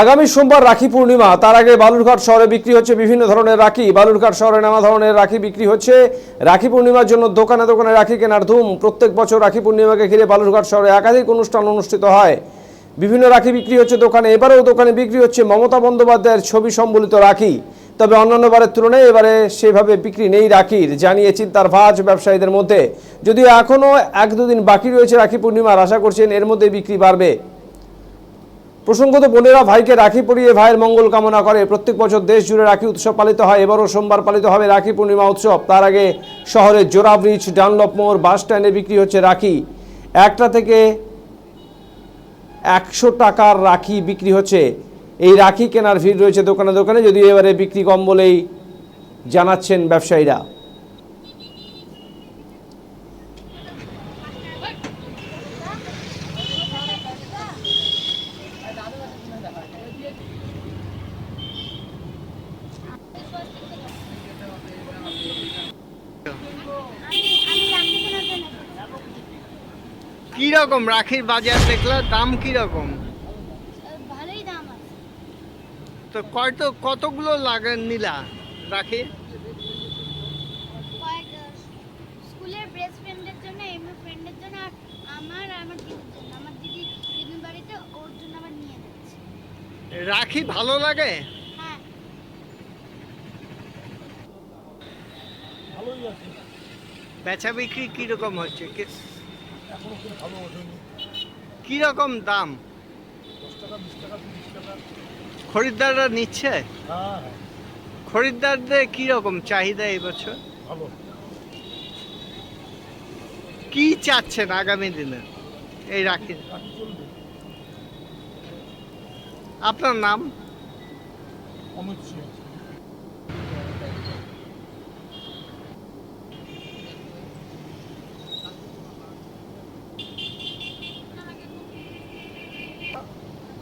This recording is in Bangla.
আগামী সোমবার রাখি পূর্ণিমা। তার আগে বালুরঘাট শহরে বিক্রি হচ্ছে বিভিন্ন ধরনের রাখি। বালুরঘাট শহরে নানা ধরনের রাখি বিক্রি হচ্ছে। রাখি পূর্ণিমার জন্য দোকানে দোকানে রাখি কেনার ধুম। প্রত্যেক বছর রাখি পূর্ণিমাকে ঘিরে বালুরঘাট শহরে একাধিক অনুষ্ঠান অনুষ্ঠিত হয়। বিভিন্ন রাখি বিক্রি হচ্ছে দোকানে। এবারেও দোকানে বিক্রি হচ্ছে মমতা বন্দ্যোপাধ্যায়ের ছবি সম্বলিত রাখি। তবে অন্যান্য বারের তুলনায় এবারে সেভাবে বিক্রি নেই রাখির, জানিয়ে চিন্তার ভাঁজ ব্যবসায়ীদের মধ্যে। যদিও এখনও এক দুদিন বাকি রয়েছে রাখি পূর্ণিমার, আশা করছেন এর মধ্যে বিক্রি বাড়বে। প্রসঙ্গত বোনেরা ভাইকে রাখি পরিয়ে ভাইয়ের মঙ্গল কামনা করে। প্রত্যেক বছর দেশ জুড়ে রাখি উৎসব পালিত হয়। এবারও সোমবার পালিত হবে রাখি পূর্ণিমা উৎসব। তার আগে শহরের জোড়া ব্রিজ, ডানলপ মোড়, বাস স্ট্যান্ডে বিক্রি হচ্ছে রাখি। একটা থেকে একশো টাকার রাখি বিক্রি হচ্ছে। এই রাখি কেনার ভিড় রয়েছে দোকানে দোকানে। যদিও এবারে বিক্রি কম বলেই জানাচ্ছেন ব্যবসায়ীরা। কি রকম রাখির বাজার দেখলে দাম কি রকম ভালোই দাম আছে। তো কত কতগুলো লাগে নিলা রাখি? স্কুলের বেস্ট ফ্রেন্ডের জন্য ফ্রেন্ডের জন্য আর আমার আমার দিদির জন্য। আমার দিদি দিদির বাড়িতে ওর জন্য আবার নিয়ে যাচ্ছে। রাখি ভালো লাগে? হ্যাঁ। বেচা বিক্রি কি রকম হচ্ছে কি- কি রকম দাম? খরিদ্দাররা নিচ্ছে? খরিদ্দারদের কি রকম চাহিদা এবছর বছর? কি চাচ্ছেন আগামী দিনে? এই রাখি আপনার নাম? অমিত সিং।